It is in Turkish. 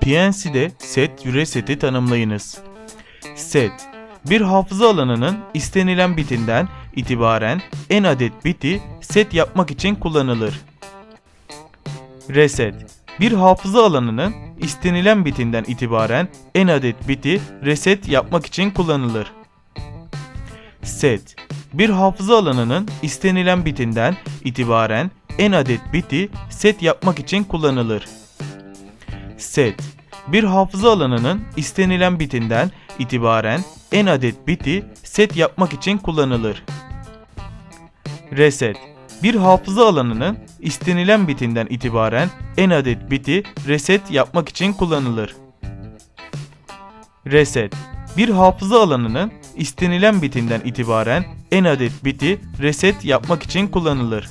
PNC'de set reseti tanımlayınız. Set, bir hafıza alanının istenilen bitinden itibaren en adet biti set yapmak için kullanılır. Reset, bir hafıza alanının istenilen bitinden itibaren en adet biti reset yapmak için kullanılır. Set, bir hafıza alanının istenilen bitinden itibaren en adet biti set yapmak için kullanılır. Set, bir hafıza alanının istenilen bitinden itibaren en adet biti set yapmak için kullanılır. Reset, bir hafıza alanının istenilen bitinden itibaren en adet biti reset yapmak için kullanılır. Reset, bir hafıza alanının istenilen bitinden itibaren en adet biti reset yapmak için kullanılır.